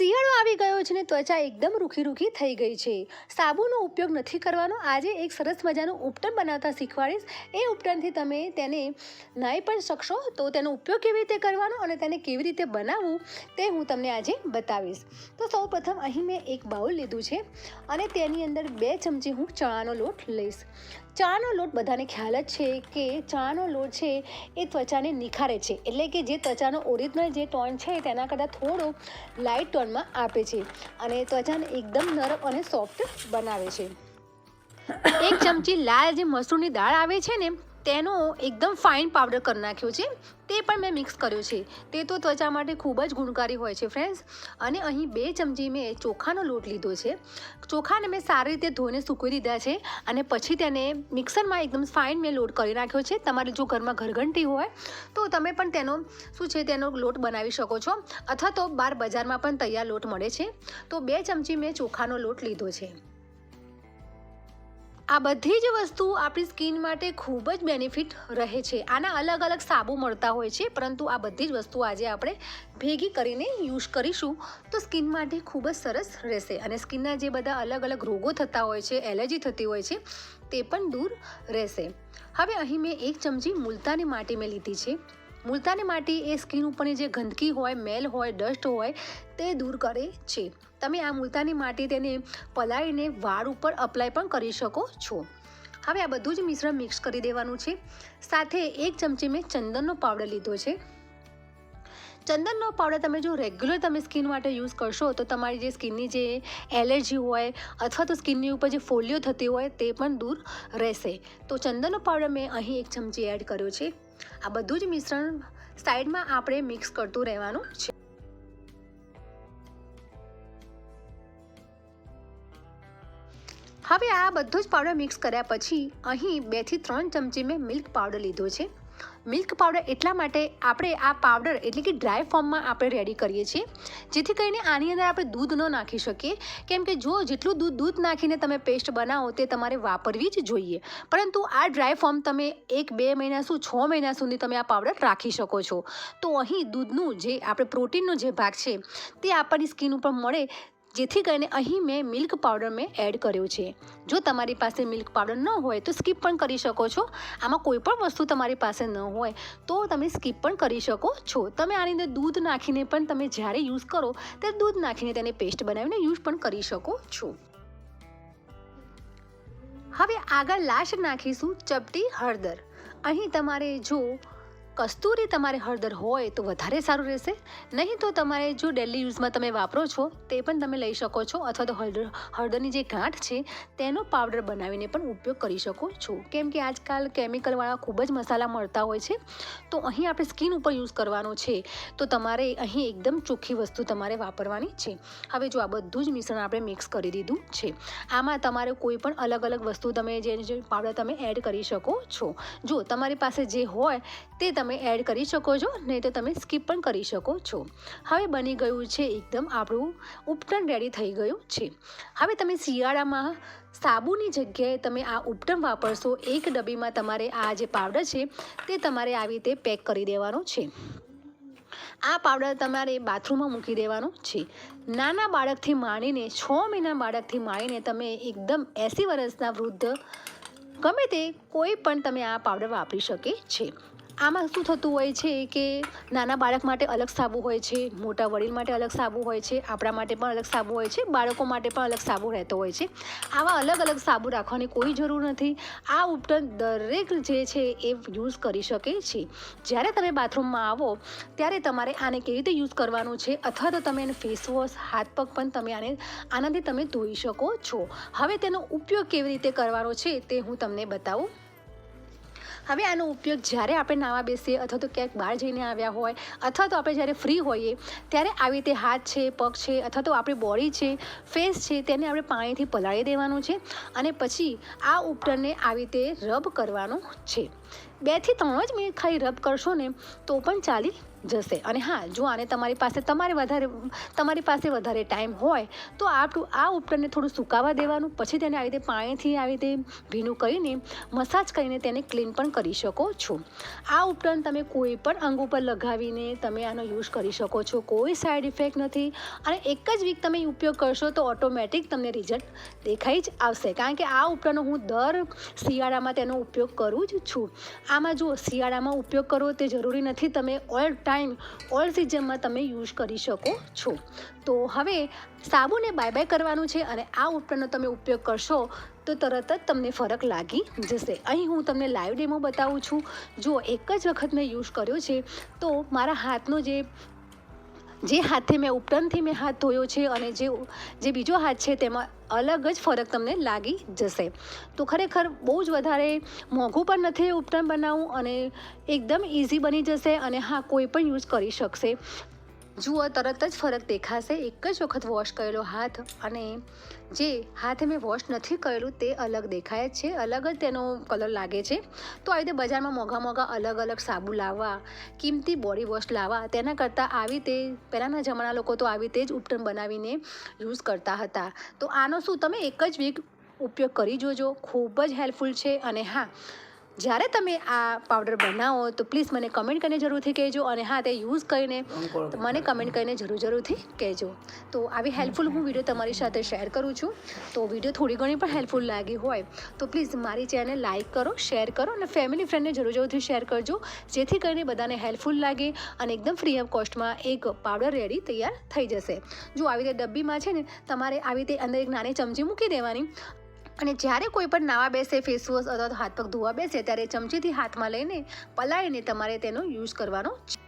શિયાળો આવી ગયો છે ને ત્વચા એકદમ રૂખી રૂખી થઈ ગઈ છે. સાબુનો ઉપયોગ નથી કરવાનો. આજે એક સરસ મજાનું ઉપટન બનાવતા શીખવાડીશ. એ ઉપટનથી તમે તેને નાહી પણ શકશો. તો તેનો ઉપયોગ કેવી રીતે કરવાનો અને તેને કેવી રીતે બનાવવું તે હું તમને આજે બતાવીશ. તો સૌપ્રથમ અહીં મેં એક બાઉલ લીધું છે અને તેની અંદર બે ચમચી હું ચણાનો લોટ લઈશ. ચણાનો લોટ બધાને ખ્યાલ જ છે કે ચાનો લોટ છે એ ત્વચાને નિખારે છે. એટલે કે જે ત્વચાનો ઓરિજિનલ જે ટોન છે તેના કરતાં થોડો લાઇટ ટોનમાં આપે છે અને ત્વચાને એકદમ નરમ અને સોફ્ટ બનાવે છે. એક ચમચી લાલ જે મસૂરની દાળ આવે છે ને તેનો એકદમ ફાઇન પાવડર કરી નાખ્યો છે. તે પણ મેં મિક્સ કર્યો છે. તે તો ત્વચા માટે ખૂબ જ ગુણકારી હોય છે ફ્રેન્ડ્સ અને અહીં બે ચમચી મેં ચોખાનો લોટ લીધો છે. ચોખાને મેં સારી રીતે ધોઈને સૂકવી દીધા છે અને પછી તેને મિક્સરમાં એકદમ ફાઇન મેં લોટ કરી નાખ્યો છે. તમારે જો ઘરમાં ઘરઘંટી હોય, તો તમે પણ તેનો, શું છે, તેનો લોટ બનાવી શકો છો. અથવા તો બહાર બજારમાં પણ તૈયાર લોટ મળે છે. તો બે ચમચી મેં ચોખાનો લોટ લીધો છે. આ બધી જ વસ્તુ આપણી સ્કિન માટે ખૂબ જ બેનિફિટ રહે છે. આના અલગ અલગ સાબુ મળતા હોય છે, પરંતુ આ બધી જ વસ્તુ આજે આપણે ભેગી કરીને યુઝ કરીશું તો સ્કિન માટે ખૂબ જ સરસ રહેશે. અને સ્કિનના જે બધા અલગ અલગ રોગો થતા હોય છે, એલર્જી થતી હોય છે, તે પણ દૂર રહેશે. હવે અહીં મેં એક ચમચી મુલતાની માટી મેં લીધી છે. મુલતાની માટી એ સ્કિન ઉપરની જે ગંદકી હોય, મેલ હોય, ડસ્ટ હોય, તે દૂર કરે છે. તમે આ મુલતાની માટી તેને પલાળીને વાળ ઉપર અપ્લાય પણ કરી શકો છો. હવે આ બધું જ મિશ્રણ મિક્સ કરી દેવાનું છે. સાથે એક ચમચી મેં ચંદનનો પાવડર લીધો છે. ચંદનનો પાવડર તમે જો રેગ્યુલર તમે સ્કિન માટે યુઝ કરશો, તો તમારી જે સ્કિનની જે એલર્જી હોય અથવા તો સ્કિનની ઉપર જે ફોલિયો થતી હોય તે પણ દૂર રહેશે. તો ચંદનનો પાવડર મેં અહીં એક ચમચી એડ કર્યો છે. આ બધું જ મિશ્રણ સાઈડમાં આપણે મિક્સ કરતું રહેવાનું છે. હવે આ બધો જ પાવડર મિક્સ કર્યા પછી અહીં બેથી ત્રણ ચમચી મેં મિલ્ક પાવડર લીધો છે. મિલ્ક પાવડર એટલા માટે આપણે આ પાવડર એટલે કે ડ્રાય ફોર્મમાં આપણે રેડી કરીએ છીએ. જેથી કરીને આની અંદર આપણે દૂધ ન નાખી શકીએ. કેમ કે જો જેટલું દૂધ દૂધ નાખીને તમે પેસ્ટ બનાવો તે તમારે વાપરવી જ જોઈએ. પરંતુ આ ડ્રાય ફોર્મ તમે એક, બે મહિના શું છ મહિના સુધી તમે આ પાવડર રાખી શકો છો. તો અહીં દૂધનું જે આપણે પ્રોટીનનો જે ભાગ છે તે આપણી સ્કિન ઉપર મળે જેથી કરીને અહીં મેં મિલ્ક પાવડર મેં એડ કર્યો છે. જો તમારી પાસે મિલ્ક પાવડર ન હોય તો સ્કીપ પણ કરી શકો છો. આમાં કોઈ પણ વસ્તુ તમારી પાસે ન હોય તો તમે સ્કીપ પણ કરી શકો છો. તમે આની અંદર દૂધ નાખીને પણ તમે જ્યારે યુઝ કરો ત્યારે દૂધ નાખીને તેને પેસ્ટ બનાવીને યુઝ પણ કરી શકો છો. હવે આગળ લાસ્ટ નાખીશું ચપટી હળદર. અહીં તમારે જો કસ્તુરી તમારે હળદર હોય તો વધારે સારું રહેશે. નહીં તો તમારે જો ડેલી યુઝમાં તમે વાપરો છો, તે પણ તમે લઈ શકો છો અથવા તો હળદર, હળદરની જે ગાંઠ છે, તેનો પાવડર બનાવીને પણ ઉપયોગ કરી શકો છો. કેમ કે આજકાલ કેમિકલવાળા ખૂબ જ મસાલા મળતા હોય છે. તો અહીં આપણે સ્કિન ઉપર યુઝ કરવાનો છે, તો તમારે અહીં એકદમ ચોખ્ખી વસ્તુ તમારે વાપરવાની છે. હવે જો આ બધું જ મિશ્રણ આપણે મિક્સ કરી દીધું છે, આમાં તમારે કોઈ પણ અલગ અલગ વસ્તુ તમે જે પાવડર તમે એડ કરી શકો છો. જો તમારી પાસે જે હોય, તે તમે એડ કરી શકો છો, નહીં તો તમે સ્કીપ પણ કરી શકો છો. હવે બની ગયું છે એકદમ આપણું ઉપટન રેડી થઈ ગયું છે. હવે તમે શિયાળામાં સાબુની જગ્યાએ તમે આ ઉપટન વાપરશો, એક ડબ્બીમાં તમારે આ જે પાવડર છે તે તમારે આવી રીતે પેક કરી દેવાનો છે. આ પાવડર તમારે બાથરૂમમાં મૂકી દેવાનો છે. નાના બાળકથી માંડીને, છ મહિના બાળકથી માંડીને તમે એકદમ એંસી વર્ષના વૃદ્ધ ગમે તે કોઈ પણ તમે આ પાવડર વાપરી શકે છે. આમાં શું થતું હોય છે કે નાના બાળક માટે અલગ સાબુ હોય છે, મોટા વડીલ માટે અલગ સાબુ હોય છે, આપણા માટે પણ અલગ સાબુ હોય છે, બાળકો માટે પણ અલગ સાબુ રહેતો હોય છે. આવા અલગ અલગ સાબુ રાખવાની કોઈ જરૂર નથી. આ ઉપટન દરેક જે છે એ યુઝ કરી શકે છે. જ્યારે તમે બાથરૂમમાં આવો, ત્યારે તમારે આને કેવી રીતે યુઝ કરવાનું છે અથવા તો તમે એને ફેસ વોશ હાથ પગ પણ તમે આને આનાથી તમે ધોઈ શકો છો. હવે તેનો ઉપયોગ કેવી રીતે કરવાનો છે તે હું તમને બતાવું. હવે આનો ઉપયોગ જ્યારે આપણે નાવા બેસીએ અથવા તો ક્યાંક બહાર જઈને આવ્યા હોય અથવા તો આપણે જ્યારે ફ્રી હોઈએ, ત્યારે આવી રીતે હાથ છે, પગ છે અથવા તો આપણી બોડી છે ફેસ છે, તેને આપણે પાણીથી પલાળી દેવાનું છે અને પછી આ ઉપટરને આવી રીતે રબ કરવાનું છે. બેથી ત્રણ જ મિનિટ ખાલી રબ કરશો ને, તો પણ ચાલી જશે. અને હા, જો આને તમારી પાસે તમારે વધારે, તમારી પાસે વધારે ટાઈમ હોય, તો આપણું આ ઉપકરણને થોડું સુકાવા દેવાનું, પછી તેને આવી રીતે પાણીથી આવી રીતે ભીનું કરીને, મસાજ કરીને તેને ક્લીન પણ કરી શકો છો. આ ઉપકરણ તમે કોઈ પણ અંગ ઉપર લગાવીને તમે આનો યુઝ કરી શકો છો. કોઈ સાઈડ ઇફેક્ટ નથી. અને એક જ વીક તમે ઉપયોગ કરશો તો ઓટોમેટિક તમને રિઝલ્ટ દેખાઈ જ આવશે. કારણ કે આ ઉપકરણનો હું દર શિયાળામાં તેનો ઉપયોગ કરું જ છું. આમાં જો શિયાળામાં ઉપયોગ કરવો તે જરૂરી નથી. તમે ઓલ ટાઈમ ઓલ સિઝનમાં તમે યુઝ કરી શકો છો. તો હવે સાબુને બાય બાય કરવાનું છે અને આ ઉપકરણનો તમે ઉપયોગ કરશો તો તરત જ તમને ફરક લાગી જશે. અહીં હું તમને લાઈવ ડેમો બતાવું છું. જો એક જ વખત મેં યુઝ કર્યો છે, તો મારા હાથનો જે જે હાથે મેં ઉપટનથી મેં હાથ ધોયો છે અને જે જે બીજો હાથ છે તેમાં અલગ જ ફરક તમને લાગી જશે. તો ખરેખર બહુ જ વધારે મોંઘું પણ નથી ઉપટન બનાવવું અને એકદમ ઇઝી બની જશે અને હા, કોઈ પણ યુઝ કરી શકશે. જુઓ, તરત જ ફરક દેખાશે. એક જ વખત વોશ કરેલો હાથ અને જે હાથે મેં વોશ નથી કરેલું તે અલગ દેખાય છે. અલગ જ તેનો કલર લાગે છે. તો આવી રીતે બજારમાં મોંઘા મોંઘા અલગ અલગ સાબુ લાવવા, કિંમતી બોડી વોશ લાવવા, તેના કરતાં આવી તે પહેલાંના જમાના લોકો તો આવી રીતે જ ઉપટન બનાવીને યુઝ કરતા હતા. તો આનો શું તમે એક જ વીક ઉપયોગ કરી જોજો. ખૂબ જ હેલ્પફુલ છે અને હા જ્યારે તમે આ પાવડર બનાવો, તો પ્લીઝ મને કમેન્ટ કરીને જરૂરથી કહેજો. અને હા, તે યુઝ કરીને મને કમેન્ટ કરીને જરૂર, જરૂરથી કહેજો. તો આવી હેલ્પફુલ હું વીડિયો તમારી સાથે શેર કરું છું. તો વીડિયો થોડી ઘણી પણ હેલ્પફુલ લાગી હોય. તો પ્લીઝ મારી ચેનલ લાઇક કરો શેર કરો અને ફેમિલી ફ્રેન્ડને જરૂર, જરૂરથી શેર કરજો. જેથી કરીને બધાને હેલ્પફુલ લાગે અને એકદમ ફ્રી ઓફ કોસ્ટમાં એક પાવડર રેડી તૈયાર થઈ જશે. જો આવી રીતે ડબ્બીમાં છે ને, તમારે આવી રીતે અંદર એક નાની ચમચી મૂકી દેવાની. અને જ્યારે કોઈ પણ નાવા બેસે ફેસ વોશ અથવા હાથ પગ ધોવા બેસે, ત્યારે ચમચીથી હાથમાં લઈને પલાળીને તમારે તેનો યુઝ કરવાનો છે.